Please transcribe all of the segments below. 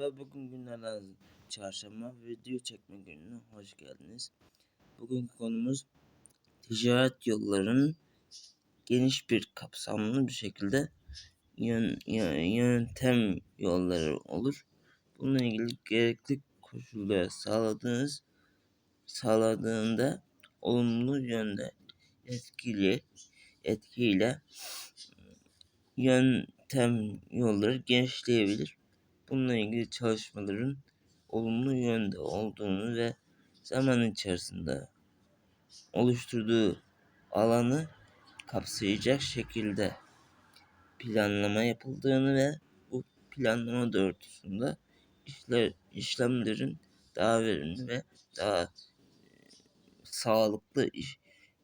ve bugün günlerden çarşamba video çekme gününe hoş geldiniz. Bugünkü konumuz ticaret yollarının geniş bir kapsamlı bir şekilde yön, yöntem yolları olur. Bununla ilgili gerekli koşulları sağladığınız sağladığında olumlu yönde etkili etkiyle yöntem yolları genişleyebilir. Bununla ilgili çalışmaların olumlu yönde olduğunu ve zaman içerisinde oluşturduğu alanı kapsayacak şekilde planlama yapıldığını ve bu planlama doğrultusunda işler, işlemlerin daha verimli ve daha sağlıklı iş,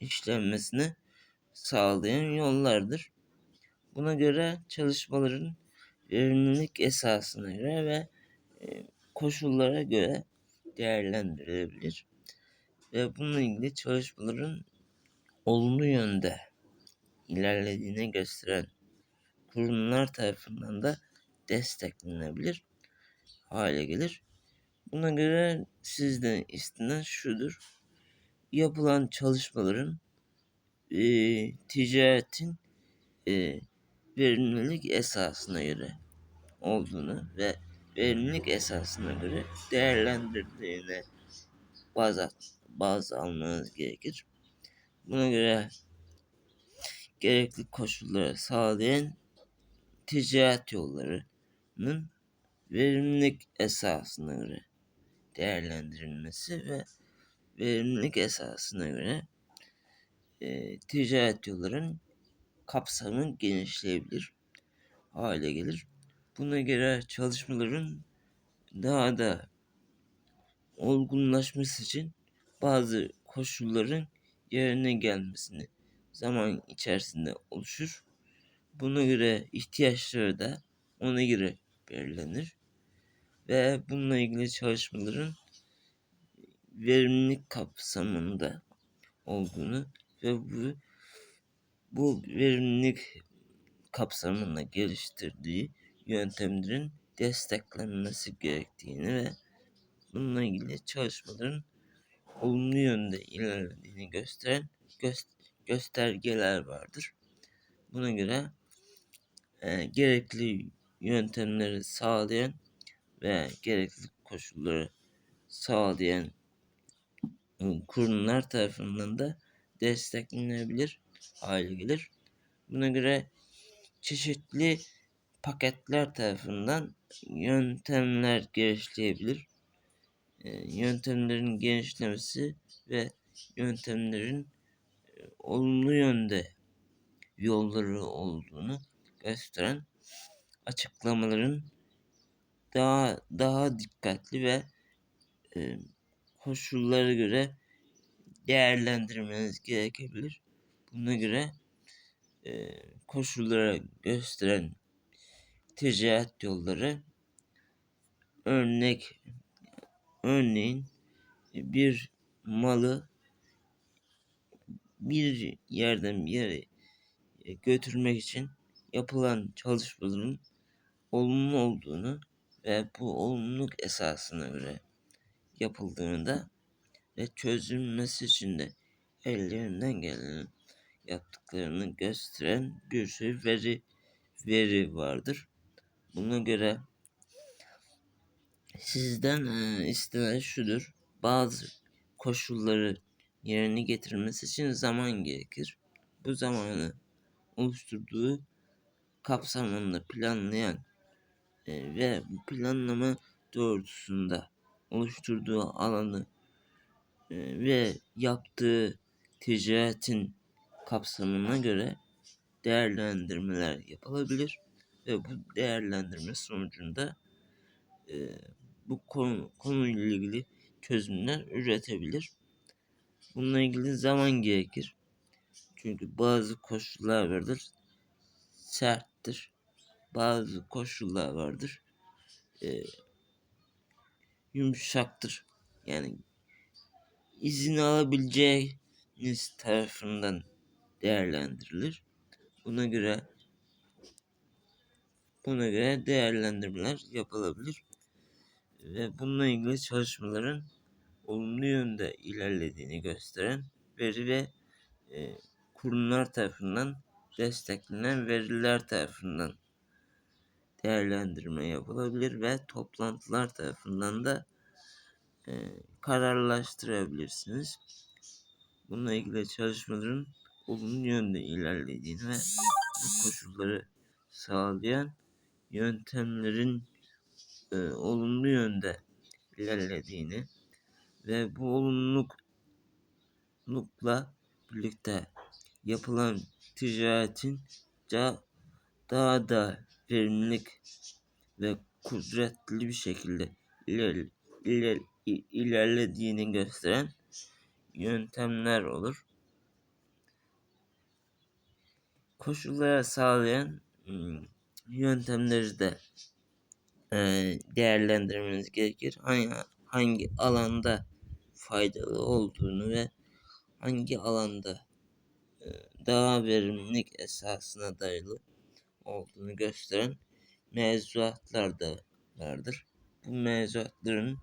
işlenmesini sağlayan yollardır. Buna göre çalışmaların verimlilik esasına göre ve e, koşullara göre değerlendirilebilir. Ve bununla ilgili çalışmaların olumlu yönde ilerlediğini gösteren kurumlar tarafından da desteklenebilir hale gelir. Buna göre sizden istenen şudur. Yapılan çalışmaların e, ticaretin e, verimlilik esasına göre olduğunu ve verimlilik esasına göre değerlendirdiğine bazı, bazı almanız gerekir. Buna göre gerekli koşulları sağlayan ticaret yollarının verimlilik esasına göre değerlendirilmesi ve verimlilik esasına göre e, ticaret yolların kapsamı genişleyebilir hale gelir. Buna göre çalışmaların daha da olgunlaşması için bazı koşulların yerine gelmesini zaman içerisinde oluşur. Buna göre ihtiyaçları da ona göre belirlenir. Ve bununla ilgili çalışmaların verimlilik kapsamında olduğunu ve bu bu verimlilik kapsamında geliştirdiği yöntemlerin desteklenmesi gerektiğini ve bununla ilgili çalışmaların olumlu yönde ilerlediğini gösteren göst göstergeler vardır. Buna göre e, gerekli yöntemleri sağlayan ve gerekli koşulları sağlayan kurumlar tarafından da desteklenebilir hale gelir. Buna göre çeşitli paketler tarafından yöntemler genişleyebilir. E, yöntemlerin genişlemesi ve yöntemlerin e, olumlu yönde yolları olduğunu gösteren açıklamaların daha daha dikkatli ve e, koşullara göre değerlendirmeniz gerekebilir. Buna göre e, koşullara gösteren ticaret yolları örnek örneğin bir malı bir yerden bir yere götürmek için yapılan çalışmaların olumlu olduğunu ve bu olumluluk esasına göre yapıldığını da ve çözülmesi için de ellerinden gelen yaptıklarını gösteren bir sürü veri veri vardır. Buna göre sizden e, istenen şudur. Bazı koşulları yerine getirmesi için zaman gerekir. Bu zamanı oluşturduğu kapsamında planlayan e, ve bu planlama doğrultusunda oluşturduğu alanı e, ve yaptığı ticaretin kapsamına göre değerlendirmeler yapılabilir ve bu değerlendirme sonucunda e, bu konu konuyla ilgili çözümler üretebilir. Bununla ilgili zaman gerekir. Çünkü bazı koşullar vardır serttir. Bazı koşullar vardır e, yumuşaktır. Yani izin alabileceğiniz tarafından değerlendirilir. Buna göre buna göre değerlendirmeler yapılabilir. ve bununla ilgili çalışmaların olumlu yönde ilerlediğini gösteren veri ve e, kurumlar tarafından desteklenen veriler tarafından değerlendirme yapılabilir ve toplantılar tarafından da e, kararlaştırabilirsiniz. Bununla ilgili çalışmaların olumlu yönde ilerlediğini ve bu koşulları sağlayan yöntemlerin e, olumlu yönde ilerlediğini ve bu olumlulukla birlikte yapılan ticaretin daha, da verimlilik ve kudretli bir şekilde iler, iler, ilerlediğini gösteren yöntemler olur. Koşullara sağlayan yöntemleri de e, değerlendirmeniz gerekir. Hangi, hangi alanda faydalı olduğunu ve hangi alanda e, daha verimlilik esasına dayalı olduğunu gösteren mevzuatlar da vardır. Bu mevzuatların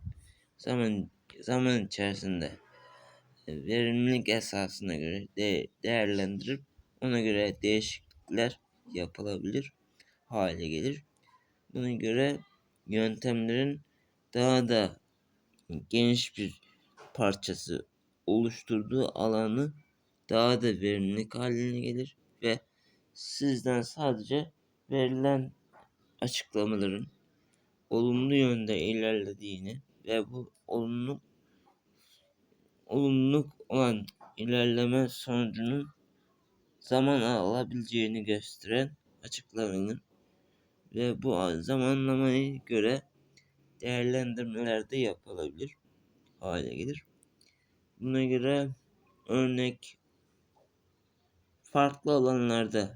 zaman zaman içerisinde e, verimlilik esasına göre de değerlendirip ona göre değişiklikler yapılabilir hale gelir. Buna göre yöntemlerin daha da geniş bir parçası oluşturduğu alanı daha da verimlilik haline gelir ve sizden sadece verilen açıklamaların olumlu yönde ilerlediğini ve bu olumlu olumluluk olan ilerleme sonucunun zaman alabileceğini gösteren açıklamanın ve bu zamanlamaya göre değerlendirmeler de yapılabilir hale gelir. Buna göre örnek farklı alanlarda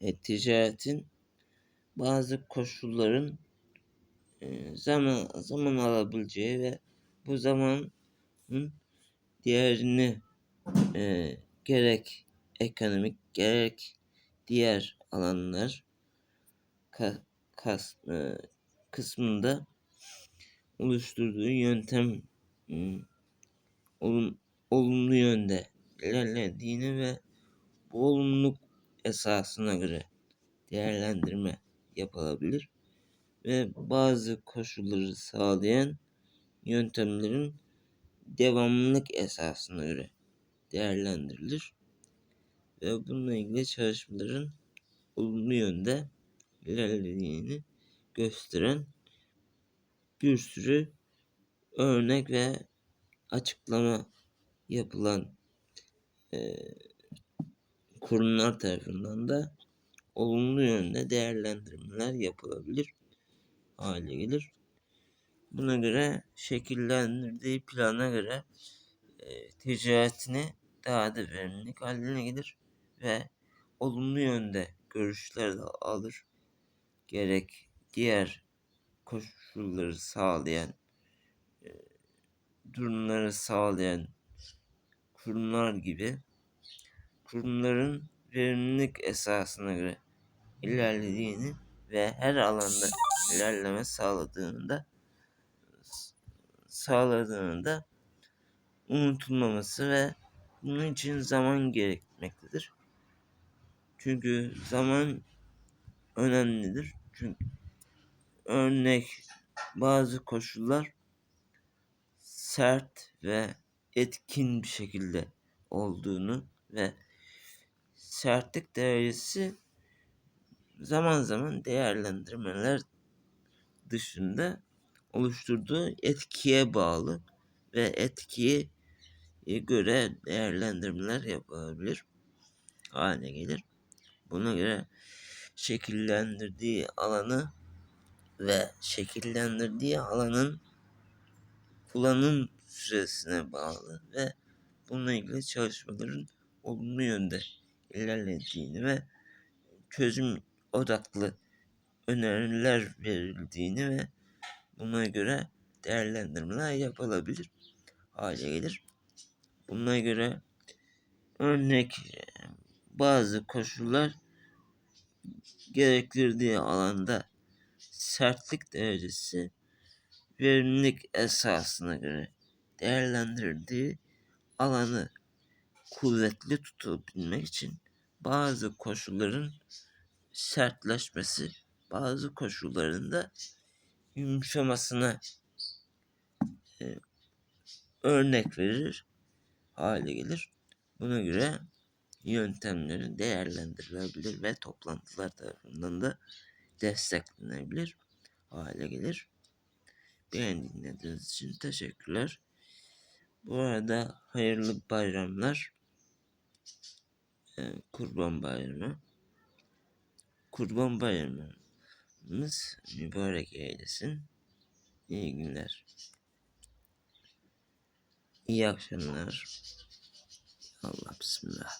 e, ticaretin bazı koşulların e, zaman zaman alabileceği ve bu zamanın diğerini e, gerek ekonomik gerek diğer alanlar ka, kas, e, kısmında oluşturduğu yöntem olum, olumlu yönde ilerlediğini ve bu olumluluk esasına göre değerlendirme yapılabilir ve bazı koşulları sağlayan yöntemlerin devamlılık esasına göre değerlendirilir ve bununla ilgili çalışmaların olumlu yönde ilerlediğini gösteren bir sürü örnek ve açıklama yapılan e, kurumlar tarafından da olumlu yönde değerlendirmeler yapılabilir hale gelir. Buna göre şekillendirdiği plana göre e, ticaretini daha da verimlilik haline gelir ve olumlu yönde görüşler de alır. Gerek diğer koşulları sağlayan e, durumları sağlayan kurumlar gibi kurumların verimlilik esasına göre ilerlediğini ve her alanda ilerleme sağladığını da sağladığını da unutulmaması ve bunun için zaman gerekmektedir. Çünkü zaman önemlidir. Çünkü örnek bazı koşullar sert ve etkin bir şekilde olduğunu ve sertlik derecesi zaman zaman değerlendirmeler dışında oluşturduğu etkiye bağlı ve etkiye göre değerlendirmeler yapılabilir hale gelir. Buna göre şekillendirdiği alanı ve şekillendirdiği alanın kullanım süresine bağlı ve bununla ilgili çalışmaların olumlu yönde ilerlediğini ve çözüm odaklı öneriler verildiğini ve buna göre değerlendirmeler yapılabilir hale gelir. Buna göre örnek bazı koşullar gerektirdiği alanda sertlik derecesi verimlilik esasına göre değerlendirdiği alanı kuvvetli tutabilmek için bazı koşulların sertleşmesi, bazı koşulların da yumuşamasına e, örnek verir hale gelir. Buna göre yöntemleri değerlendirilebilir ve toplantılar tarafından da desteklenebilir hale gelir. Beni dinlediğiniz için teşekkürler. Bu arada hayırlı bayramlar. Ee, Kurban Bayramı. Kurban Bayramımız mübarek eylesin. İyi günler. İyi akşamlar. Allah bismillah.